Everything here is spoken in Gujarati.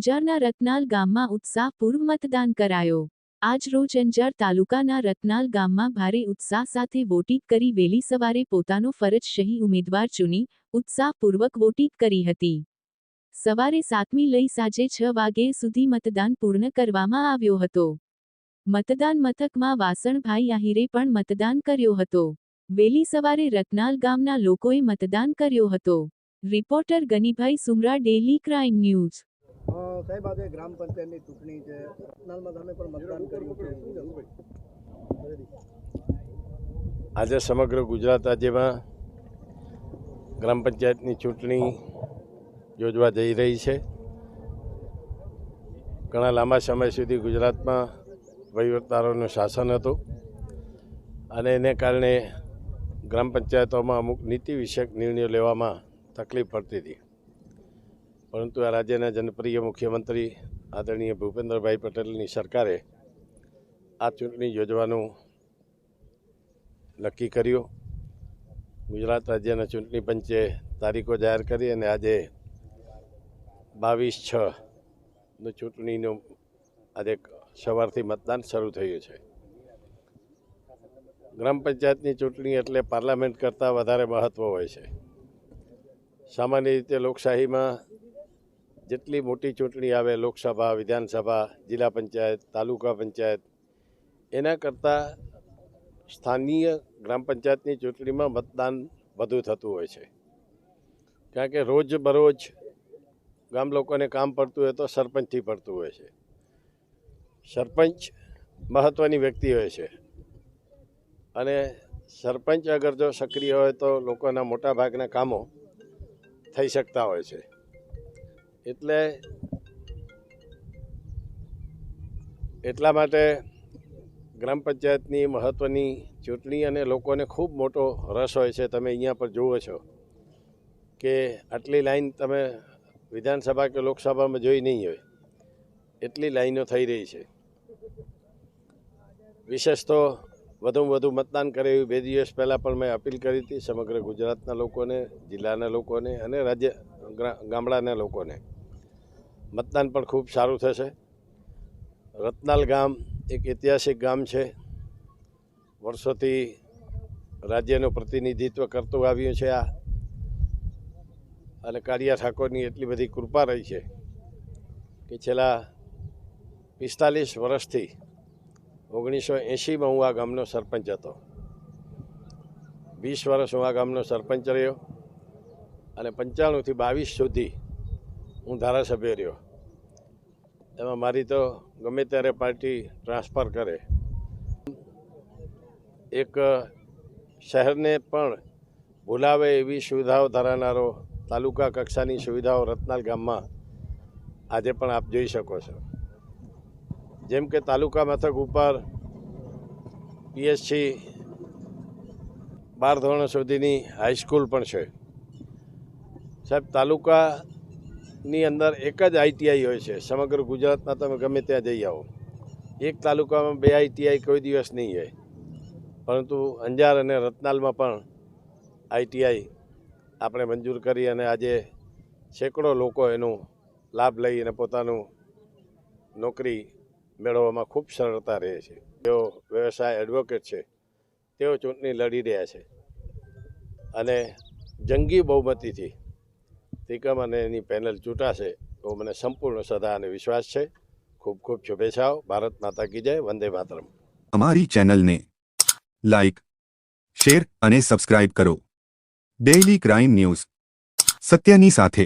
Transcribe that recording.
અંજારના રતનાલ ગામમાં ઉત્સાહપૂર્વ મતદાન કરાયો. આજ રોજ અંજાર તાલુકાના રતનાલ ગામમાં ભારે ઉત્સાહ સાથે વોટિંગ કરી વહેલી સવારે પોતાનો ફરજ શહી ઉમેદવાર ચૂની ઉત્સાહપૂર્વક વોટિંગ કરી હતી. સવારે સાતમી લઈ સાંજે છ વાગે સુધી મતદાન પૂર્ણ કરવામાં આવ્યો હતો. મતદાન મથકમાં વાસણભાઈ આહિરે પણ મતદાન કર્યો હતો. વહેલી સવારે રતનાલ ગામના લોકોએ મતદાન કર્યો હતો. Reporter Ganibhai Sumra, daily crime news. સાહેબ, આજે ગ્રામ પંચાયતની ચૂંટણી છે. રત્નાલમાં તમે પણ મતદાન કર્યું છે. આજે સમગ્ર ગુજરાત રાજ્યમાં ગ્રામ પંચાયતની ચૂંટણી યોજવા જઈ રહી છે. ઘણા લાંબા સમય સુધી ગુજરાતમાં વહીવટદારોનું શાસન હતું અને એને કારણે ગ્રામ પંચાયતોમાં અમુક નીતિ વિષયક નિર્ણયો લેવામાં તકલીફ પડતી હતી. પરંતુ આ રાજ્યના જનપ્રિય મુખ્યમંત્રી આદરણીય ભૂપેન્દ્રભાઈ પટેલની સરકારે આ ચૂંટણી યોજવાનું નક્કી કર્યું. ગુજરાત રાજ્યના ચૂંટણી પંચે તારીખો જાહેર કરી અને આજે બાવીસ છ નું ચૂંટણીનું આજે સવારથી મતદાન શરૂ થયું છે. ગ્રામ પંચાયતની ચૂંટણી એટલે પાર્લામેન્ટ કરતાં વધારે મહત્ત્વ હોય છે. સામાન્ય રીતે લોકશાહીમાં જેટલી મોટી ચૂંટણી આવે લોકસભા, વિધાનસભા, જિલ્લા પંચાયત, તાલુકા પંચાયત, એના કરતાં સ્થાનીય ગ્રામ પંચાયતની ચૂંટણીમાં મતદાન વધુ થતું હોય છે. કારણ કે રોજ બરોજ ગામ લોકોને કામ પડતું હોય તો સરપંચથી પડતું હોય છે. સરપંચ મહત્ત્વની વ્યક્તિ હોય છે. અને સરપંચ અગર જો સક્રિય હોય તો લોકોના મોટાભાગના કામો થઈ શકતા હોય છે. એટલે એટલા માટે ગ્રામ પંચાયતની મહત્ત્વની ચૂંટણી અને લોકોને ખૂબ મોટો રસ હોય છે, તમે અહીંયા પર જુઓ છો, કે આટલી લાઈન તમે વિધાનસભા કે લોકસભામાં જોઈ નહીં હોય. એટલી લાઈનો થઈ રહી છે. વિશેષ તો વધુમાં વધુ મતદાન કરે એવી બે દિવસ પહેલાં પણ મેં અપીલ કરી હતી સમગ્ર ગુજરાતના લોકોને, જિલ્લાના લોકોને અને રાજ્ય ગામડાના લોકોને. મતદાન પણ ખૂબ સારું થશે. રતનાલ ગામ એક ઐતિહાસિક ગામ છે. વર્ષોથી રાજ્યનું પ્રતિનિધિત્વ કરતું આવ્યું છે આ. અને કાળિયા ઠાકોરની એટલી બધી કૃપા રહી છે કે છેલ્લા પિસ્તાલીસ વર્ષથી ઓગણીસો એંશીમાં હું આ ગામનો સરપંચ હતો. વીસ વર્ષ હું આ ગામનો સરપંચ રહ્યો. અને પંચાણુંથી બાવીસ સુધી હું ધારાસભ્ય રહ્યો. એમાં મારી તો ગમે ત્યારે પાર્ટી ટ્રાન્સફર કરે. એક શહેરને પણ ભૂલાવે એવી સુવિધાઓ ધરાવનારો તાલુકા કક્ષાની સુવિધાઓ રત્નાલ ગામમાં આજે પણ આપ જોઈ શકો છો. જેમ કે તાલુકા મથક ઉપર પીએસસી બાર ધોરણ સુધીની હાઈસ્કૂલ પણ છે. સાહેબ, તાલુકાની અંદર એક જ આઈટીઆઈ હોય છે, સમગ્ર ગુજરાતમાં તમે ગમે ત્યાં જઈ આવો. એક તાલુકામાં બે આઈટીઆઈ કોઈ દિવસ નહીં હોય. પરંતુ અંજાર અને રતનાલમાં પણ આઈટીઆઈ આપણે મંજૂર કરી અને આજે સેંકડો લોકો એનો લાભ લઈ અને પોતાનું નોકરી મેળવવામાં ખૂબ સરળતા રહે છે. તેઓ વ્યવસાય એડવોકેટ છે, તેઓ ચૂંટણી લડી રહ્યા છે. અને જંગી બહુમતીથી તિકમ અને એની પેનલ ચૂંટાશે તો મને સંપૂર્ણ શ્રદ્ધા અને વિશ્વાસ છે. ખૂબ ખૂબ શુભેચ્છાઓ. ભારત માતા કી જય. વંદે માતરમ. અમારી ચેનલને લાઇક શેર અને સબસ્ક્રાઇબ કરો. Daily crime news. સત્યની સાથે.